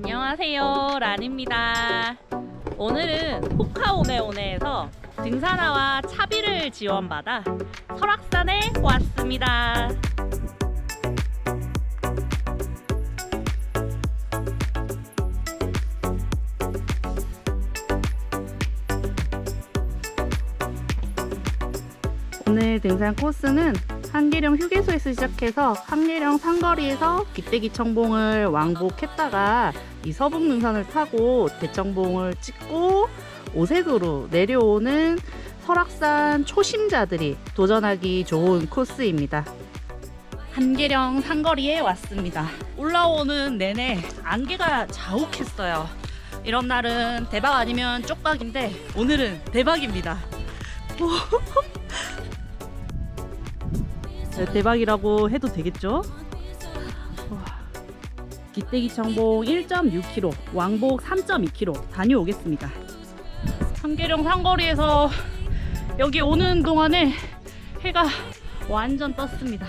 안녕하세요 란입니다. 오늘은 호카오메오네에서 등산화와 차비를 지원받아 설악산에 왔습니다. 오늘 등산 코스는 한계령 휴게소에서 시작해서 한계령 상거리에서 기대기 청봉을 왕복했다가 이 서북 능선을 타고 대청봉을 찍고 오색으로 내려오는 설악산 초심자들이 도전하기 좋은 코스입니다. 한계령 상거리에 왔습니다. 올라오는 내내 안개가 자욱했어요. 이런 날은 대박 아니면 쪽박인데 오늘은 대박입니다. 네, 대박이라고 해도 되겠죠? 와, 기대기 청봉 1.6km, 왕복 3.2km 다녀오겠습니다. 한계령 상거리에서 여기 오는 동안에 해가 완전 떴습니다.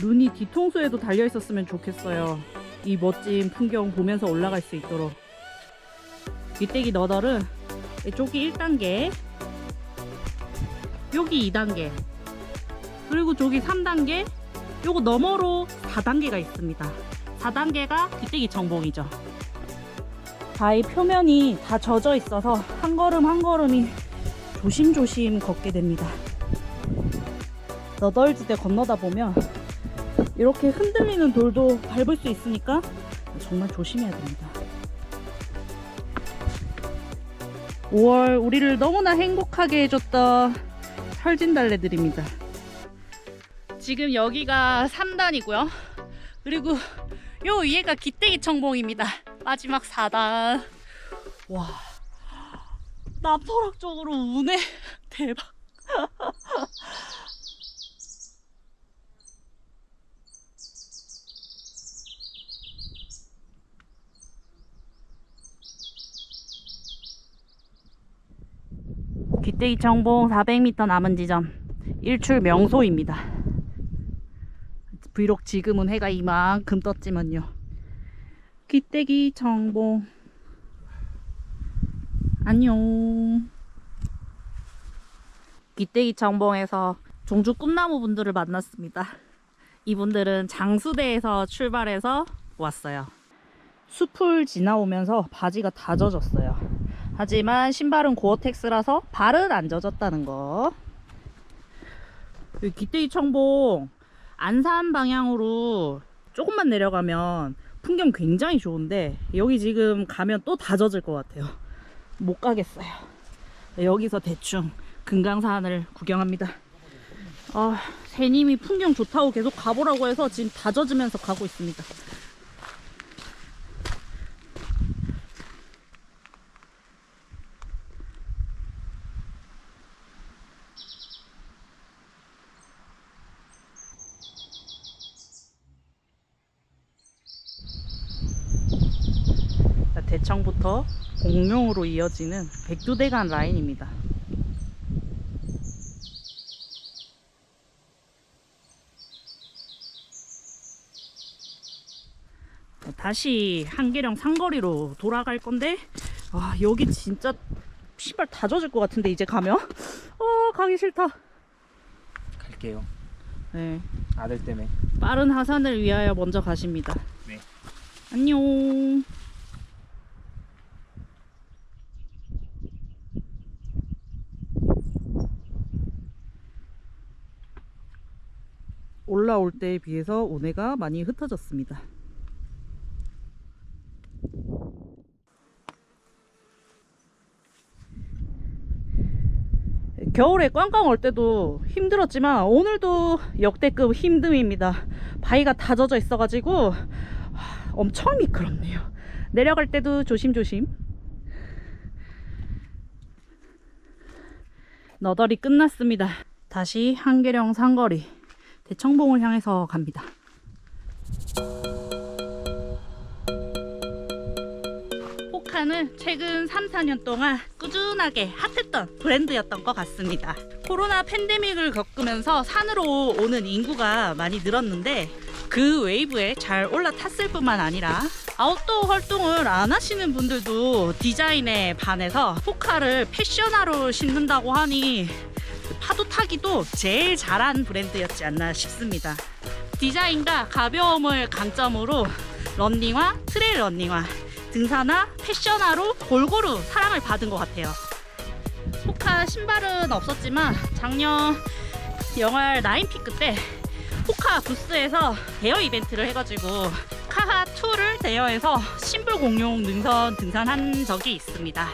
눈이 뒤통수에도 달려 있었으면 좋겠어요. 이 멋진 풍경 보면서 올라갈 수 있도록. 귀때기 너덜은 이쪽이 1단계, 여기 2단계, 그리고 저기 3단계, 요거 너머로 4단계가 있습니다. 4단계가 귀때기 정봉이죠. 바위 표면이 다 젖어 있어서 한 걸음 한 걸음이 조심조심 걷게 됩니다. 너덜지대 건너다 보면 이렇게 흔들리는 돌도 밟을 수 있으니까 정말 조심해야 됩니다. 5월 우리를 너무나 행복하게 해줬던 철진달래들입니다. 지금 여기가 3단이고요. 그리고 요 위에가 기대기 청봉입니다. 마지막 4단. 와. 남서락 쪽으로 우네. 대박. 귀때기 청봉 400m 남은 지점 일출 명소입니다. 비록 지금은 해가 이만큼 떴지만요. 귀때기 청봉 안녕. 귀때기 청봉에서 종주 꿈나무 분들을 만났습니다. 이분들은 장수대에서 출발해서 왔어요. 숲을 지나오면서 바지가 다 젖었어요. 하지만 신발은 고어텍스라서 발은 안 젖었다는 거. 기대기 청봉 안산 방향으로 조금만 내려가면 풍경 굉장히 좋은데 여기 지금 가면 또 다 젖을 것 같아요. 못 가겠어요. 여기서 대충 금강산을 구경합니다. 아, 새님이 풍경 좋다고 계속 가보라고 해서 지금 다 젖으면서 가고 있습니다. 대청부터 공룡으로 이어지는 백두대간 라인입니다. 자, 다시 한계령 상거리로 돌아갈 건데 아 여기 진짜 신발 다 젖을 것 같은데 이제 가면 어 가기 싫다 갈게요. 네 아들 때문에. 빠른 하산을 위하여 먼저 가십니다 네. 안녕 올라올 때에 비해서 온해가 많이 흩어졌습니다. 겨울에 꽝꽝 올 때도 힘들었지만 오늘도 역대급 힘듦입니다. 바위가 다 젖어 있어가지고 하, 엄청 미끄럽네요. 내려갈 때도 조심조심. 너덜이 끝났습니다. 다시 한계령 상거리 대청봉을 향해서 갑니다. 호카는 최근 3, 4년 동안 꾸준하게 핫했던 브랜드였던 것 같습니다. 코로나 팬데믹을 겪으면서 산으로 오는 인구가 많이 늘었는데 그 웨이브에 잘 올라탔을 뿐만 아니라 아웃도어 활동을 안 하시는 분들도 디자인에 반해서 호카를 패션화로 신는다고 하니 파도 타기도 제일 잘한 브랜드였지 않나 싶습니다. 디자인과 가벼움을 강점으로 런닝화, 트레일 런닝화, 등산화, 패션화로 골고루 사랑을 받은 것 같아요. 호카 신발은 없었지만 작년 영월 나인피크 때 호카 부스에서 대여 이벤트를 해가지고 카하 2를 대여해서 심불 공룡 능선 등산한 적이 있습니다.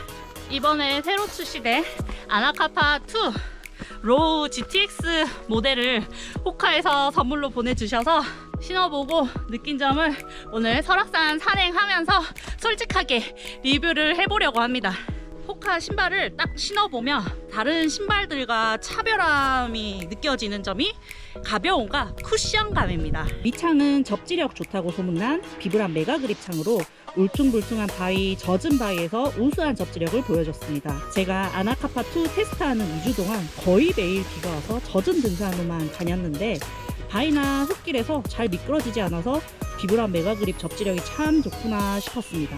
이번에 새로 출시된 아나카파 2 로우 GTX 모델을 호카에서 선물로 보내주셔서 신어보고 느낀 점을 오늘 설악산 산행하면서 솔직하게 리뷰를 해보려고 합니다. 호카 신발을 딱 신어보면 다른 신발들과 차별함이 느껴지는 점이 가벼움과 쿠션감입니다. 밑창은 접지력 좋다고 소문난 비브란 메가 그립 창으로 울퉁불퉁한 바위, 젖은 바위에서 우수한 접지력을 보여줬습니다. 제가 아나카파2 테스트하는 2주 동안 거의 매일 비가 와서 젖은 등산으로만 다녔는데 바위나 흙길에서 잘 미끄러지지 않아서 비브란 메가 그립 접지력이 참 좋구나 싶었습니다.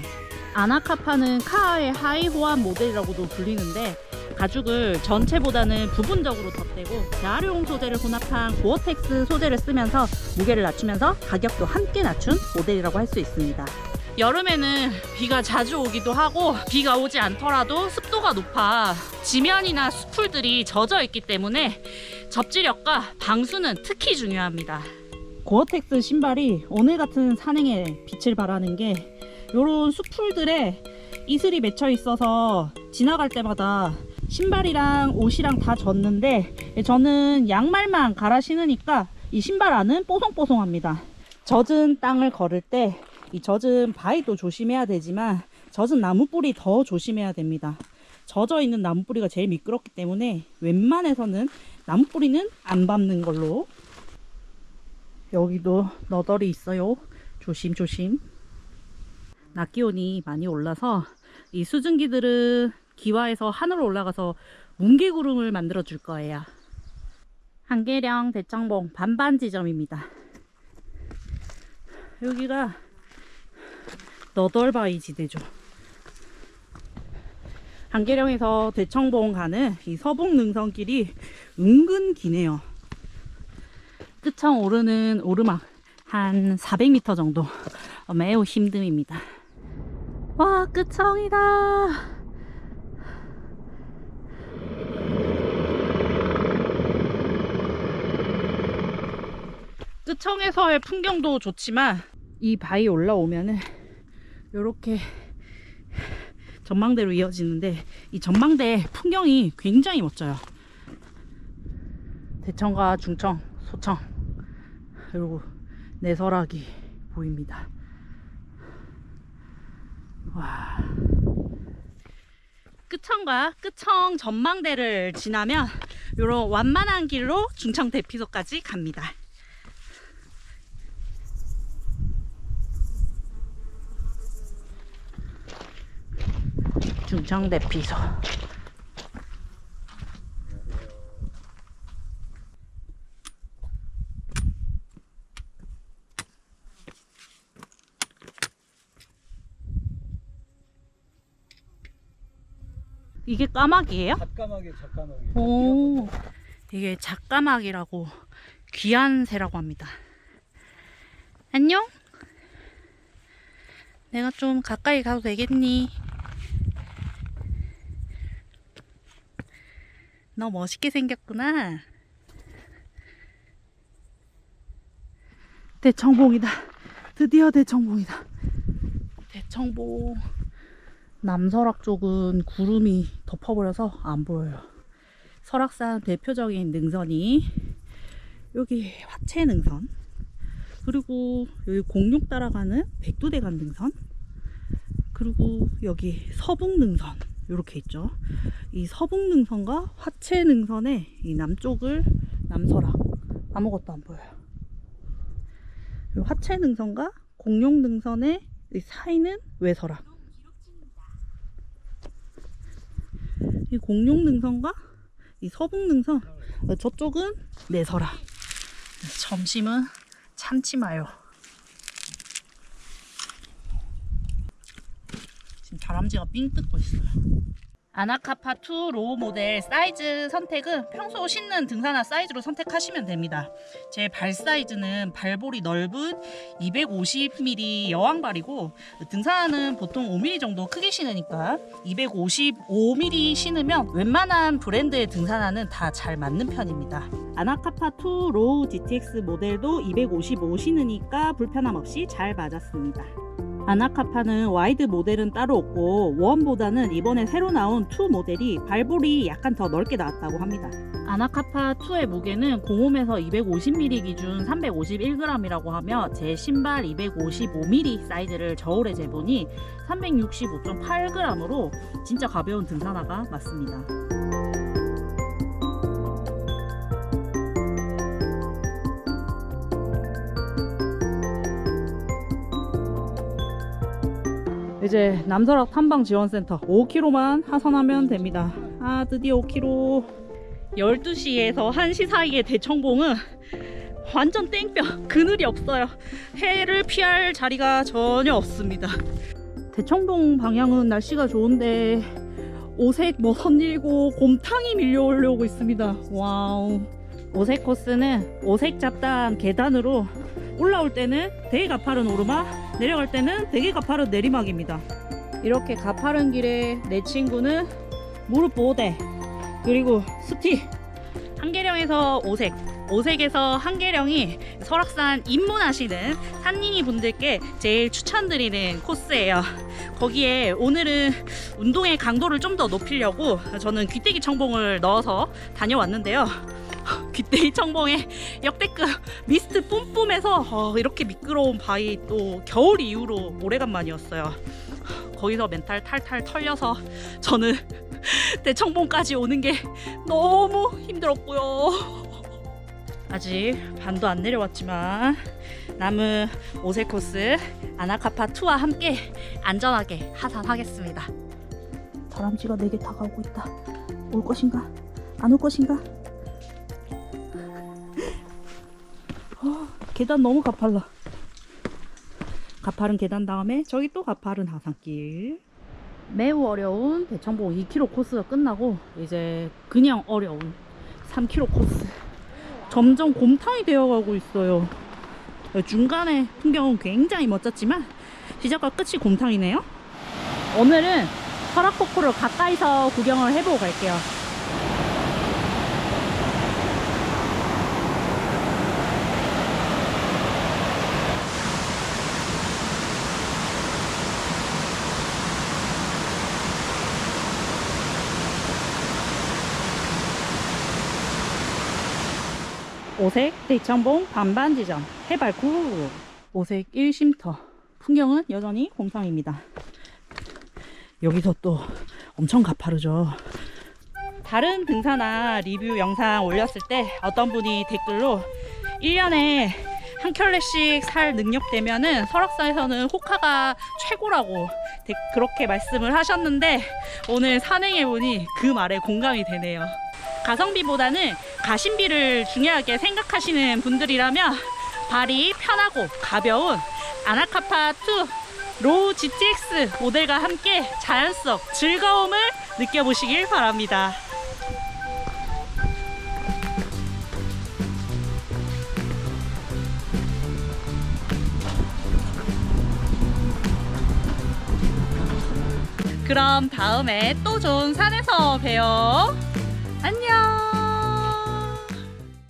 아나카파는 카의 하이 호환 모델이라고도 불리는데 가죽을 전체보다는 부분적으로 덧대고 재활용 소재를 혼합한 고어텍스 소재를 쓰면서 무게를 낮추면서 가격도 함께 낮춘 모델이라고 할 수 있습니다. 여름에는 비가 자주 오기도 하고 비가 오지 않더라도 습도가 높아 지면이나 수풀들이 젖어 있기 때문에 접지력과 방수는 특히 중요합니다. 고어텍스 신발이 오늘 같은 산행에 빛을 발하는 게 요런 수풀들에 이슬이 맺혀 있어서 지나갈 때마다 신발이랑 옷이랑 다 젖는데 저는 양말만 갈아 신으니까 이 신발 안은 뽀송뽀송합니다. 젖은 땅을 걸을 때 이 젖은 바위도 조심해야 되지만 젖은 나무 뿌리 더 조심해야 됩니다. 젖어 있는 나무 뿌리가 제일 미끄럽기 때문에 웬만해서는 나무 뿌리는 안 밟는 걸로 여기도 너덜이 있어요. 조심조심. 낮 기온이 많이 올라서 이 수증기들은 기와에서 하늘로 올라가서 뭉게구름을 만들어 줄 거예요. 한계령 대청봉 반반 지점입니다. 여기가 너덜바위 지대죠. 한계령에서 대청봉 가는 이 서북 능선길이 은근 기네요. 끝청 오르는 오르막 한 400m 정도 어, 매우 힘듦입니다. 와 끝청이다. 끝청에서의 풍경도 좋지만 이 바위 올라오면은 이렇게 전망대로 이어지는데 이 전망대 풍경이 굉장히 멋져요. 대청과 중청, 소청 그리고 내설악이 보입니다. 와. 끝청과 끝청 전망대를 지나면 이런 완만한 길로 중청 대피소까지 갑니다. 중청 대피소. 이게 까마귀예요? 작가마게 작가마게. 오, 이게 작가막이라고 귀한 새라고 합니다. 안녕? 내가 좀 가까이 가도 되겠니? 너 멋있게 생겼구나. 대청봉이다. 드디어 대청봉이다. 대청봉. 남설악 쪽은 구름이 덮어버려서 안 보여요. 설악산 대표적인 능선이 여기 화채 능선 그리고 여기 공룡 따라가는 백두대간 능선 그리고 여기 서북 능선 이렇게 있죠. 이 서북 능선과 화채 능선의 이 남쪽을 남설악 아무것도 안 보여요. 화채 능선과 공룡 능선의 이 사이는 외설악 이 공룡 능선과 이 서북 능선 어, 저쪽은 내설아 점심은 참치 마요 지금 다람쥐가 삥 뜯고 있어요 아나카파 2 로우 모델 사이즈 선택은 평소 신는 등산화 사이즈로 선택하시면 됩니다. 제 발 사이즈는 발볼이 넓은 250mm 여왕발이고 등산화는 보통 5mm 정도 크게 신으니까 255mm 신으면 웬만한 브랜드의 등산화는 다 잘 맞는 편입니다. 아나카파 2 로우 GTX 모델도 255 신으니까 불편함 없이 잘 맞았습니다. 아나카파는 와이드 모델은 따로 없고 원보다는 이번에 새로 나온 2 모델이 발볼이 약간 더 넓게 나왔다고 합니다. 아나카파 2의 무게는 공홈에서 250mm 기준 351g이라고 하며 제 신발 255mm 사이즈를 저울에 재보니 365.8g으로 진짜 가벼운 등산화가 맞습니다. 이제 남설악 탐방 지원센터 5km만 하선하면 됩니다. 아 드디어 5km. 12시에서 1시 사이의 대청봉은 완전 땡볕 그늘이 없어요. 해를 피할 자리가 전혀 없습니다. 대청봉 방향은 날씨가 좋은데 오색 뭐 선일고 곰탕이 밀려오려고 있습니다. 와우. 오색 코스는 오색 잡다한 계단으로 올라올 때는 되게 가파른 오르막, 내려갈 때는 되게 가파른 내리막입니다. 이렇게 가파른 길에 내 친구는 무릎 보호대, 그리고 스티. 한계령에서 오색, 오색에서 한계령이 설악산 입문하시는 산린이 분들께 제일 추천드리는 코스예요. 거기에 오늘은 운동의 강도를 좀 더 높이려고 저는 귀때기 청봉을 넣어서 다녀왔는데요. 귀때기 청봉에 역대급 미스트 뿜뿜해서 어, 이렇게 미끄러운 바위 또 겨울 이후로 오래간만이었어요. 거기서 멘탈 탈탈 털려서 저는 대청봉까지 오는 게 너무 힘들었고요. 아직 반도 안 내려왔지만 남은 오색 코스 아나카파 2와 함께 안전하게 하산하겠습니다. 다람쥐가 내게 다가오고 있다. 올 것인가? 안 올 것인가? 계단 너무 가팔라. 가파른 계단 다음에 저기 또 가파른 하산길. 매우 어려운 대청봉 2km 코스가 끝나고 이제 그냥 어려운 3km 코스. 점점 곰탕이 되어가고 있어요. 중간에 풍경은 굉장히 멋졌지만 시작과 끝이 곰탕이네요. 오늘은 설악폭포를 가까이서 구경을 해보고 갈게요. 오색 대청봉 반반 지점 해발 9 오색 1쉼터. 풍경은 여전히 곰탕입니다. 여기서 또 엄청 가파르죠. 다른 등산화 리뷰 영상 올렸을 때 어떤 분이 댓글로 1년에 한 켤레씩 살 능력 되면은 설악산에서는 호카가 최고라고 데- 그렇게 말씀을 하셨는데 오늘 산행해보니 그 말에 공감이 되네요. 가성비보다는 가심비를 중요하게 생각하시는 분들이라면 발이 편하고 가벼운 아나카파 2 로우 GTX 모델과 함께 자연 속 즐거움을 느껴보시길 바랍니다. 그럼 다음에 또 좋은 산에서 봬요. 안녕!